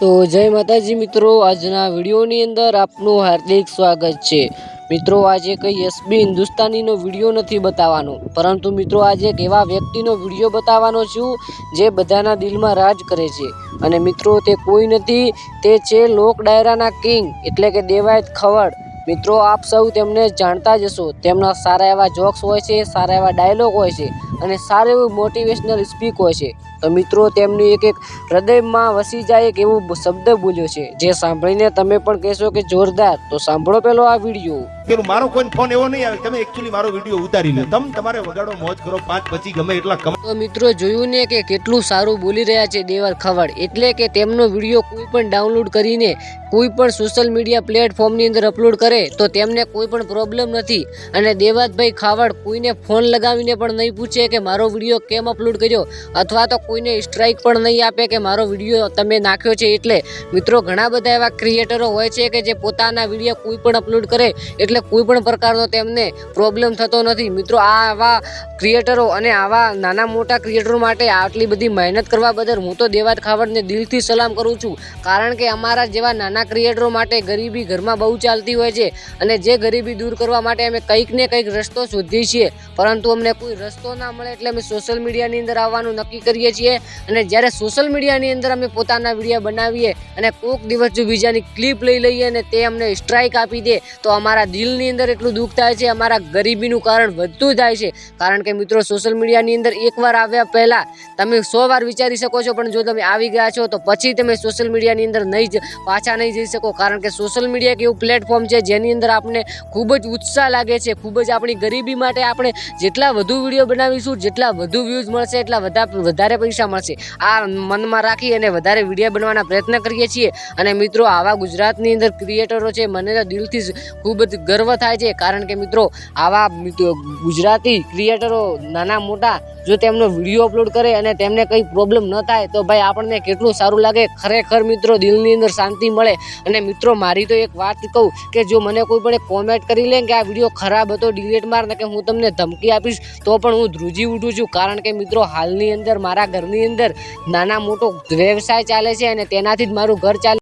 તો જય માતાજી મિત્રો, આજના વિડીયોની અંદર આપનું હાર્દિક સ્વાગત છે. મિત્રો, આજે કંઈ એસબી હિન્દુસ્તાનીનો વીડિયો નથી બતાવવાનો. પરંતુ મિત્રો, આજે એક એવા વ્યક્તિનો વીડિયો બતાવવાનો છું, જે બધાના દિલમાં રાજ કરે છે. અને મિત્રો, તે કોઈ નથી, તે છે લોક ડાયરાના કિંગ, એટલે કે દેવાયત ખવડ. મિત્રો, આપ સૌ તેમને જાણતા જ હશો. તેમના સારા એવા જોક્સ હોય છે, સારા એવા ડાયલોગ હોય છે. અને સારું એવું મોટિવેશનલ સ્પીક હોય છે. તો મિત્રો તેમનું એક એક હૃદયમાં વસી જાય એક એવું શબ્દ બોલ્યો છે. જે સાંભળીને તમે પણ કહેશો કે જોરદાર. તો સાંભળો પેલો આ વીડિયો. મારો કોઈ ફોન એવો નહીં આવે. તમે એકચ્યુઅલી મારો વીડિયો ઉતારી લો. તમ તમારે વગાડો મોજ કરો. પાંચ પછી ગમે એટલા કમ તો મિત્રો જોયું ને કે કેટલું સારું બોલી રહ્યા છે દેવર ખવડ. એટલે કે તેમનો વીડિયો કોઈ પણ ડાઉનલોડ કરીને કોઈ પણ સોશિયલ મીડિયા પ્લેટફોર્મની અંદર અપલોડ કરે તો તેમને કોઈ પણ પ્રોબ્લેમ નથી. અને દેવાતભાઈ ખાવડ કોઈને ફોન લગાવીને પણ નહીં પૂછે કે મારો વીડિયો કેમ અપલોડ કર્યો? અથવા તો કોઈને સ્ટ્રાઇક પણ નહીં આપે કે મારો વીડિયો તમે નાખ્યો છે એટલે? મિત્રો, ઘણા બધા એવા ક્રિએટરો હોય છે કે જે પોતાના વીડિયો કોઈ પણ અપલોડ કરે એટલે કોઈ પણ પ્રકારનો તેમને પ્રોબ્લેમ થતો નથી. મિત્રો, આ આવા ક્રિએટરો અને આવા નાના મોટા ક્રિએટરો માટે આટલી બધી મહેનત કરવા બદલ હું તો દેવાત ખાવડને દિલથી સલામ કરું છું. કારણ કે અમારા જેવા નાના ક્રિએટરો માટે ગરીબી ઘરમાં બહુ ચાલતી હોય છે અને જે ગરીબી દૂર કરવા માટે અમે કંઈક ને કંઈક રસ્તો શોધીએ છીએ. પરંતુ અમને કોઈ રસ્તો ના મળે એટલે અમે સોશિયલ મીડિયાની અંદર આવવાનું નક્કી કરીએ છીએ. અને જ્યારે સોશિયલ મીડિયાની અંદર અમે પોતાના વીડિયો બનાવીએ અને કોઈક દિવસ જો બીજાની ક્લિપ લઈ લઈએ અને તે અમને સ્ટ્રાઇક આપી દે, તો અમારા દિલની અંદર એટલું દુઃખ થાય છે, અમારા ગરીબીનું કારણ વધતું જાય છે. કારણ કે મિત્રો સોશિયલ મીડિયાની અંદર એકવાર આવ્યા પહેલાં તમે સો વાર વિચારી શકો છો, પણ જો તમે આવી ગયા છો, તો પછી તમે સોશિયલ મીડિયાની અંદર નહીં પાછા નહીં જઈ શકો. કારણ કે સોશિયલ મીડિયા એક એવું પ્લેટફોર્મ છે, જેની અંદર આપણને ખૂબ જ ઉત્સાહ લાગે છે, ખૂબ જ આપણી ગરીબી માટે આપણે જેટલા વધુ વીડિયો બનાવીશું જેટલા વધુ વ્યૂઝ મળશે, એટલા વધારે વધારે પૈસા મળશે. આ મનમાં રાખી અને વધારે વીડિયો બનાવવાના પ્રયત્ન કરીએ છીએ. અને મિત્રો, આવા ગુજરાતની અંદર ક્રિએટરો છે, મને તો દિલથી જ ખૂબ જ ગર્વ થાય છે. કારણ કે મિત્રો, આવા ગુજરાતી ક્રિએટરો નાના મોટા જો તેમનો વીડિયો અપલોડ કરે અને તેમને કંઈ પ્રોબ્લેમ ન થાય, તો ભાઈ આપણને કેટલું સારું લાગે? ખરેખર મિત્રો, દિલની અંદર શાંતિ મળે. અને મિત્રો, મારી તો એક વાત કહું કે જો મને કોઈ પણ એક કોમેન્ટ કરી લે કે આ વીડિયો ખરાબ હતો ડિલીટ માર, ને કે હું તમને ધમકી આપીશ, તો પણ હું ધ્રુજી ઉઠું છું. કારણ કે મિત્રો, હાલની અંદર, મારા ઘરની અંદર નાના મોટો વ્યવસાય ચાલે છે અને તેનાથી જ મારું ઘર ચાલે